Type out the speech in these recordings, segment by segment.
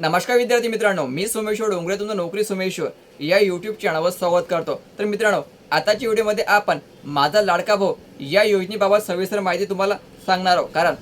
नमस्कार विद्यार्थी मित्रांनो मी सोमेश्वर डोंगरे तुमचं नोकरी सोमेश्वर. या यूट्यूब चॅनलवर स्वागत करतो. तर मित्रांनो आताच्या व्हिडिओमध्ये आपण माझा लाडका भाऊ या योजनेबाबत सविस्तर माहिती तुम्हाला सांगणार आहोत. कारण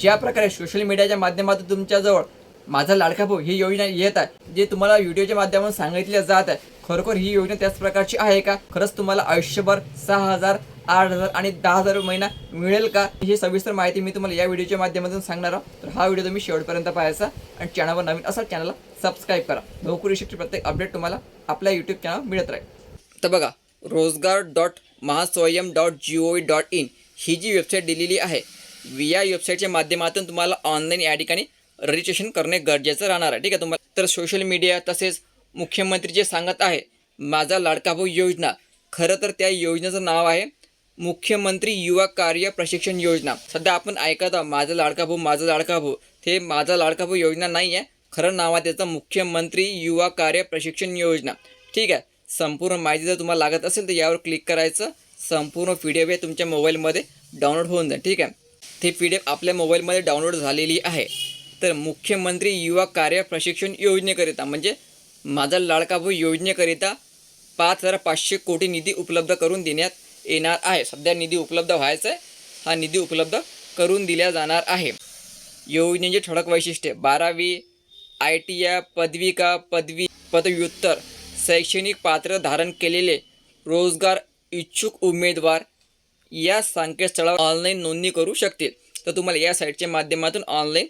ज्या प्रकारे सोशल मीडियाच्या माध्यमातून तुमच्याजवळ माझा लाडका भाऊ ही योजना येत आहे जे तुम्हाला व्हिडिओच्या माध्यमातून सांगितल्या जात आहे खरोखर ही योजना त्याच प्रकारची आहे का? खरंच तुम्हाला आयुष्यभर सहा हजार आठ हजार आणि दहा हजार महिना मिळेल का? ही सविस्तर माहिती मी तुम्हाला या व्हिडिओच्या माध्यमातून सांगणार आहोत. तर हा व्हिडिओ तुम्ही शेवटपर्यंत पाहायचा आणि चॅनलवर नवीन असाल चॅनलला सबस्क्राईब करा. नोकरी शिक्षण प्रत्येक अपडेट तुम्हाला आपल्या यूट्यूब चॅनल मिळत राहील. तर बघा रोजगार dot Mahaswayam dot G O V dot in ही जी वेबसाईट दिलेली आहे या वेबसाईटच्या माध्यमातून तुम्हाला ऑनलाईन या ठिकाणी रजिस्ट्रेशन करणे गरजेचं राहणार आहे. ठीक आहे तुम्हाला तर सोशल मीडिया तसेच मुख्यमंत्री जे सांगत आहे माझा लाडका भाऊ योजना. खरं तर त्या योजनेचं नाव आहे मुख्यमंत्री युवा कार्य प्रशिक्षण योजना. सध्या आपण ऐकत आहोत माझा लाडका भाऊ माझा लाडका भाऊ. हे माझा लाडका भाऊ योजना नाही आहे. खरं नाव आहे त्याचं मुख्यमंत्री युवा कार्य प्रशिक्षण योजना. ठीक आहे. संपूर्ण माहिती जर तुम्हाला लागत असेल तर यावर क्लिक करायचं. संपूर्ण पी डी एफ हे तुमच्या मोबाईलमध्ये डाउनलोड होऊन जाईल. ठीक आहे. ती पी डी एफ आपल्या मोबाईलमध्ये डाउनलोड झालेली आहे. तर मुख्यमंत्री युवा कार्य प्रशिक्षण योजनेकरिता म्हणजे माझा लाडका भाऊ योजनेकरिता पाच हजार पाचशे कोटी निधी उपलब्ध करून देण्यात येणार आहे. सध्या निधी उपलब्ध व्हायचा आहे हा निधी उपलब्ध करून दिला जाणार आहे. योजनेचे ठळक वैशिष्ट्ये. बारावी आय टी या पदविका पदवी पदव्युत्तर शैक्षणिक पात्र धारण केलेले रोजगार इच्छुक उमेदवार या संकेतस्थळावर ऑनलाईन नोंदणी करू शकतील. तर तुम्हाला या साईटच्या माध्यमातून ऑनलाईन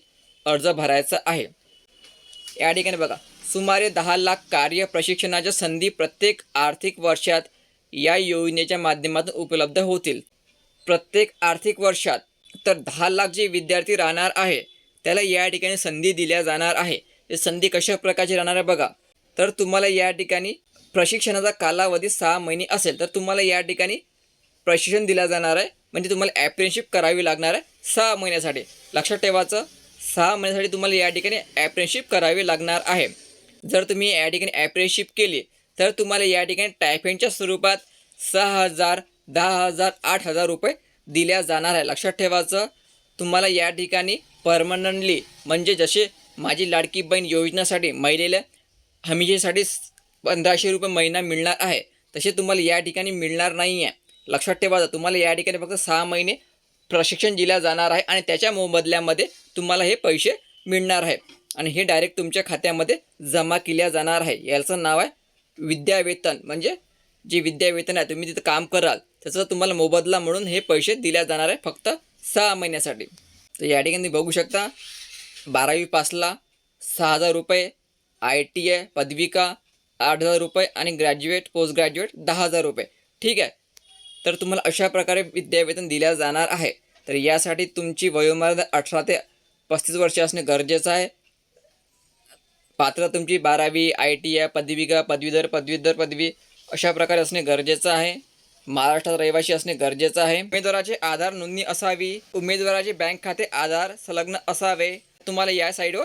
अर्ज भरायचा आहे. या ठिकाणी बघा. सुमारे दहा लाख कार्य प्रशिक्षणाच्या संधी प्रत्येक आर्थिक वर्षात या योजनेच्या माध्यमातून उपलब्ध होतील. प्रत्येक आर्थिक वर्षात तर दहा लाख जे विद्यार्थी राहणार आहे त्याला या ठिकाणी संधी दिल्या जाणार आहे. ते संधी कशा प्रकारची राहणार आहे बघा. तर तुम्हाला या ठिकाणी प्रशिक्षणाचा कालावधी सहा महिने असेल तर तुम्हाला या ठिकाणी प्रशिक्षण दिलं जाणार आहे. म्हणजे तुम्हाला ॲप्रेनशिप करावी लागणार आहे सहा महिन्यासाठी. लक्षात ठेवायचं सहा महिन्यासाठी तुम्हाला या ठिकाणी ॲप्रेनशिप करावी लागणार आहे. जर तुम्ही या ठिकाणी ॲप्रेनशिप केली तर तुम्हाला या ठिकाणी टायफेंडच्या स्वरूपात सहा हजार दहा हजार आठ हजार रुपये दिल्या जाणार आहे. लक्षात ठेवायचं तुम्हाला या ठिकाणी परमनंटली म्हणजे जसे माझी लाडकी बहीण योजनेसाठी महिलेला हमीजेसाठी पंधराशे रुपये महिना मिळणार आहे तसे तुम्हाला या ठिकाणी मिळणार नाही आहे लक्षात ठेवायचं तुम्हाला या ठिकाणी फक्त सहा महिने प्रशिक्षण दिलं जाणार आहे आणि त्याच्या मोबदल्यामध्ये तुम्हाला हे पैसे मिळणार आहे. आणि हे डायरेक्ट तुमच्या खात्यामध्ये जमा केल्या जाणार आहे. याचं नाव आहे विद्यावेतन म्हणजे जे विद्यावेतन आहे तुम्ही तिथं काम कराल त्याचा तुम्हाला मोबदला म्हणून हे पैसे दिल्या जाणार आहे फक्त सहा महिन्यासाठी. तर या ठिकाणी तुम्ही बघू शकता बारावी पासला सहा हजार रुपये आय टी आय पदविका आठ हजार रुपये आणि ग्रॅज्युएट पोस्ट ग्रॅज्युएट दहा हजार रुपये. ठीक आहे? तर तुम्हाला अशा प्रकारे विद्यावेतन दिल्या जाणार आहे. तर यासाठी तुमची वयोमर्यादा अठरा ते पस्तीस वर्षे असणे गरजेचं आहे. पात्र तुमची बारावी आय टी आय पदविका पदवीधर पदवीधर पदवी अशा प्रकारे असणे गरजेचं आहे. महाराष्ट्रात रहिवासी असणे गरजेचं आहे. उमेदवाराचे आधार नोंदणी असावी. उमेदवाराचे बँक खाते आधार संलग्न असावे. तुम्हाला या साईडवर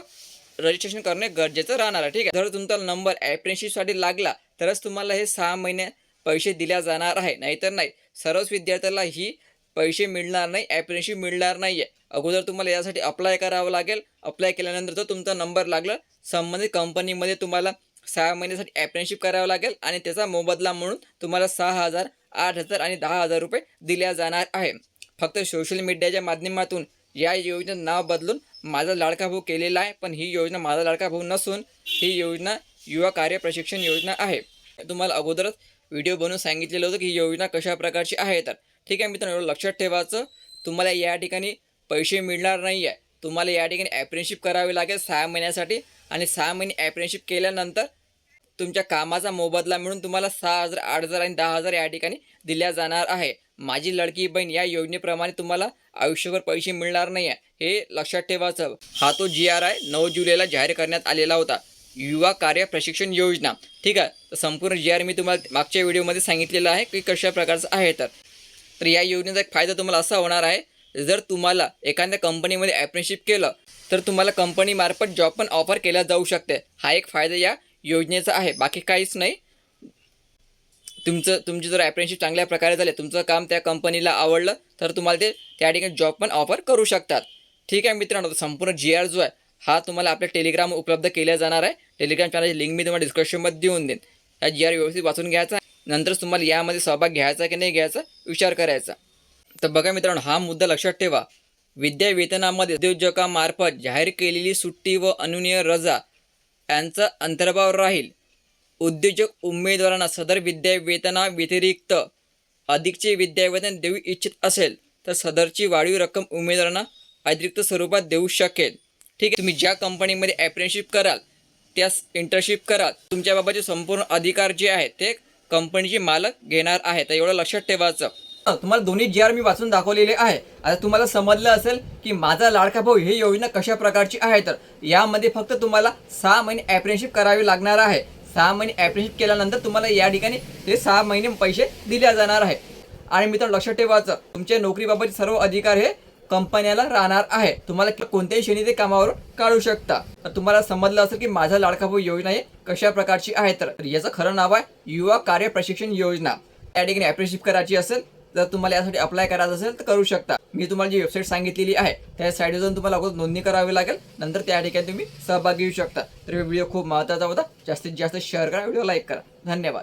रजिस्ट्रेशन करणे गरजेचं राहणार आहे. ठीक आहे. जर तुमचा नंबर ॲप्रेंशिपसाठी लागला तरच तुम्हाला हे सहा महिने पैसे दिल्या जाणार आहे. नाहीतर नाही. सर्वच विद्यार्थ्याला ही पैसे मिळणार नाही ॲप्रेंशिप मिळणार नाही आहे अगोदर तुम्हाला यासाठी अप्लाय करावं लागेल. अप्लाय केल्यानंतर तो तुमचा नंबर लागला. संबंधित कंपनीमध्ये तुम्हाला सहा महिन्यासाठी ॲप्रेनशिप करावं लागेल आणि त्याचा मोबदला म्हणून तुम्हाला सहा हजार आठ हजार आणि दहा हजार रुपये दिल्या जाणार आहे. फक्त सोशल मीडियाच्या माध्यमातून या योजनेत नाव बदलून माझा लाडका भाऊ केलेला आहे पण ही योजना माझा लाडका भाऊ नसून ही योजना युवा कार्य प्रशिक्षण योजना आहे. तुम्हाला अगोदरच व्हिडिओ बनवून सांगितलेलं होतं की ही योजना कशा प्रकारची आहे तर ठीक आहे मित्रांनो एवढं लक्षात ठेवायचं. तुम्हाला या ठिकाणी पैसे मिळणार नाही आहे तुम्हाला या ठिकाणी ॲप्रेनशिप करावी लागेल सहा महिन्यासाठी आणि सहा महिने ॲप्रेनशिप केल्यानंतर तुमच्या कामाचा मोबदला मिळून तुम्हाला सहा हजार आठ हजार आणि दहा हजार या ठिकाणी दिल्या जाणार आहे. माझी लडकी बहीण या योजनेप्रमाणे तुम्हाला आयुष्यभर पैसे मिळणार नाही आहे हे लक्षात ठेवायचं. हा तो जी आर आय नऊ जुलैला जाहीर करण्यात आलेला होता. युवा कार्य प्रशिक्षण योजना. ठीक आहे? तर संपूर्ण जी आर मी तुम्हाला मागच्या व्हिडिओमध्ये सांगितलेलं आहे की कशा प्रकारचं आहे तर. तर या योजनेचा एक फायदा तुम्हाला असा होणार आहे जर तुम्हाला एखाद्या कंपनीमध्ये ॲप्रेनशिप केलं तर तुम्हाला कंपनीमार्फत जॉब पण ऑफर केला जाऊ शकते. हा एक फायदा या योजनेचा आहे. बाकी काहीच नाही. तुमचं तुमची जर ॲप्रेनशिप चांगल्या प्रकारे झाले तुमचं काम त्या कंपनीला आवडलं तर तुम्हाला ते त्या ठिकाणी जॉब पण ऑफर करू शकतात. ठीक आहे मित्रांनो तर संपूर्ण जी आर जो आहे हा तुम्हाला आपल्या टेलिग्राम उपलब्ध केला जाणार आहे. टेलिग्राम चॅनलची लिंक मी तुम्हाला डिस्क्रिप्शनमध्ये देऊन देईन. या जी आर व्यवस्थित वाचून घ्यायचा नंतर तुम्हाला यामध्ये सहभाग घ्यायचा की नाही घ्यायचा विचार करायचा तर बघा मित्रांनो हा मुद्दा लक्षात ठेवा. विद्या वेतनामध्ये उद्योजकामार्फत जाहीर केलेली सुट्टी व अनुनीय रजा यांचा अंतर्भाव राहील. उद्योजक उमेदवारांना सदर विद्या वेतना व्यतिरिक्त अधिकचे विद्यावेतन देऊ इच्छित असेल तर सदरची वाढीव रक्कम उमेदवारांना अतिरिक्त स्वरूपात देऊ शकेल. ठीक आहे तुम्ही ज्या कंपनीमध्ये अप्रेंटिसशिप कराल त्यास इंटर्नशिप कराल. तुमच्याबाबतचे संपूर्ण अधिकार जे आहेत ते कंपनीचे मालक घेणार आहे. तर एवढं लक्षात ठेवायचं. तुम्हाला दोन्ही जी आर मी वाचून दाखवलेले आहे. आता तुम्हाला समजलं असेल की माझा लाडका भाऊ ही योजना कशा प्रकारची आहे तर यामध्ये फक्त तुम्हाला सहा महिने ॲप्रेनशिप करावी लागणार आहे. सहा महिने ॲप्रेनशिप केल्यानंतर तुम्हाला या ठिकाणी ते सहा महिने पैसे दिले जाणार आहे. आणि मित्रांनो लक्षात ठेवायचं तुमच्या नोकरीबाबत सर्व अधिकार हे कंपन्याला राहणार आहे. तुम्हाला कोणत्याही श्रेणी ते कामावर काढू शकता. तर तुम्हाला समजलं असेल की माझा लाडका भाऊ योजना ही कशा प्रकारची आहे तर याचं खरं नाव आहे युवा कार्य प्रशिक्षण योजना. त्या ठिकाणी अप्रेंटिसशिप करायची असेल जर तुम्हाला यासाठी अप्लाय करायचं असेल तर करू शकता. मी तुम्हाला जी वेबसाईट सांगितलेली आहे त्या साईडवर जाऊन तुम्हाला अगोदर नोंदणी करावी लागेल. नंतर त्या ठिकाणी तुम्ही सहभाग घेऊ शकता. तर व्हिडिओ खूप महत्त्वाचा होता. जास्तीत जास्त शेअर करा व्हिडिओ लाईक करा. धन्यवाद.